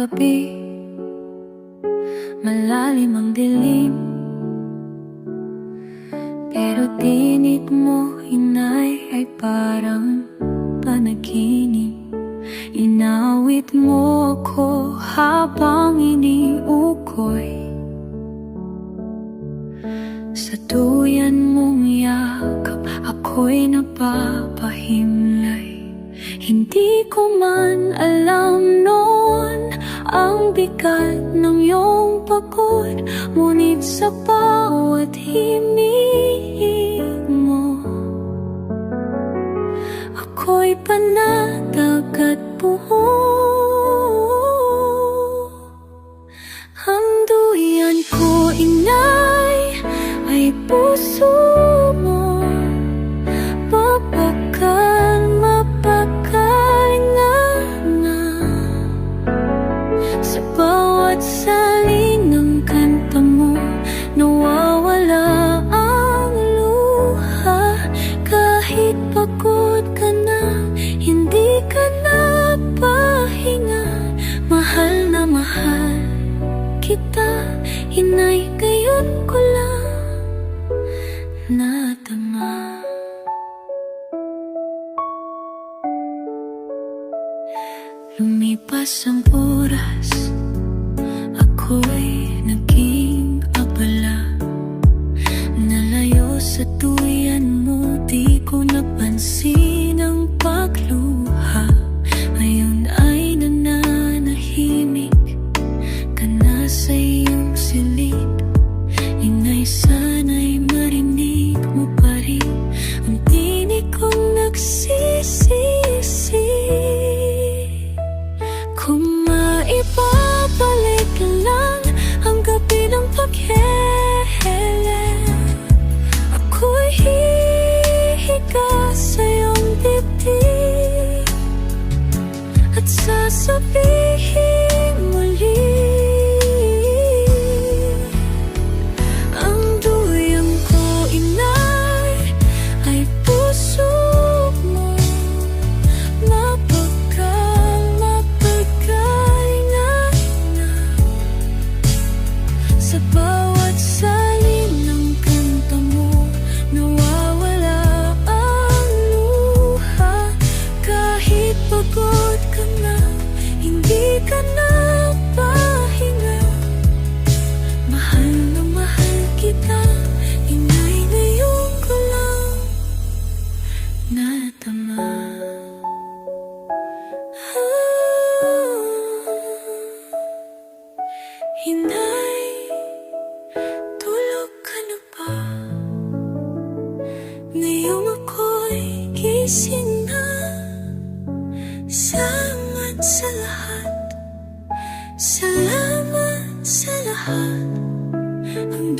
gabi Malalim ang dilim. Pero tinig mo, inay, ay parang panaginip. Inawit mo ako habang iniukoy. Sa tuyan mong yakap, ako'y napapahimlay. Hindi ko man alam ang bigat ng iyong pagod Ngunit sa bawat himig mo. Ako'y panatag at buo. Ang duyan ko, inay, ay puso kita Inay ngayon ko lang Natama Lumipas ang oras Ako'y naging abala. Nalayo sa tuyan mo gising na Salamat sa lahat. Salamat sa lahat. Ang